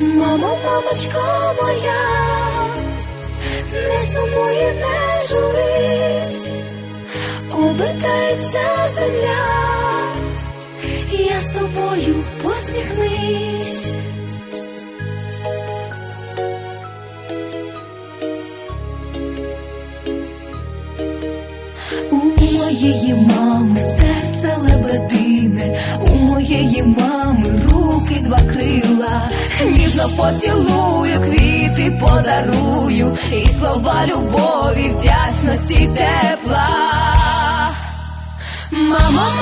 Мамо, мамочко моя, не сумуй, і не журись, обертається земля, я з тобою посміхнись. У моєї мами моєї мами руки два крила, ніжно поцілую, квіти подарую, і слова любові, вдячності тепла. Мамо,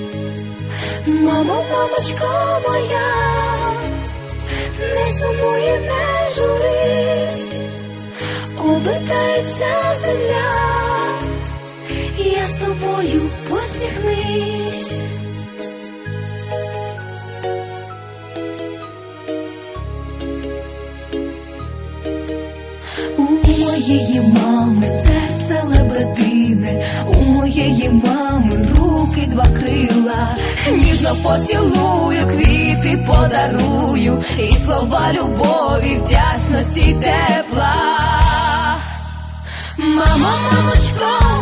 Мамо, мамочко моя, не сумуй, і не журись, обертається земля, я з тобою посміхнись. У моєї мами серце лебедине, у моєї мами ніжно поцілую, квіти подарую, і слова любові, вдячності тепла. мама, мамочко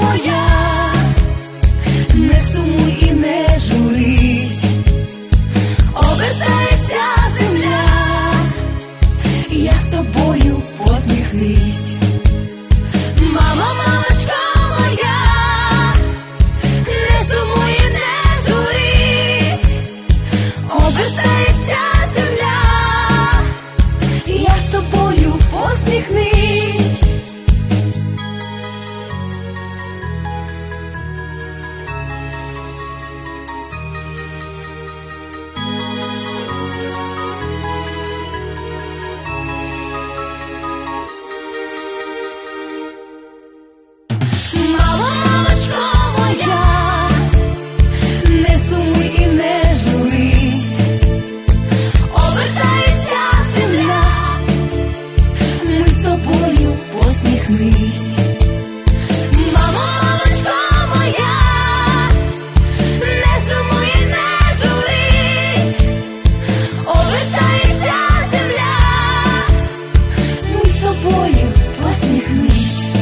собою посміхнись.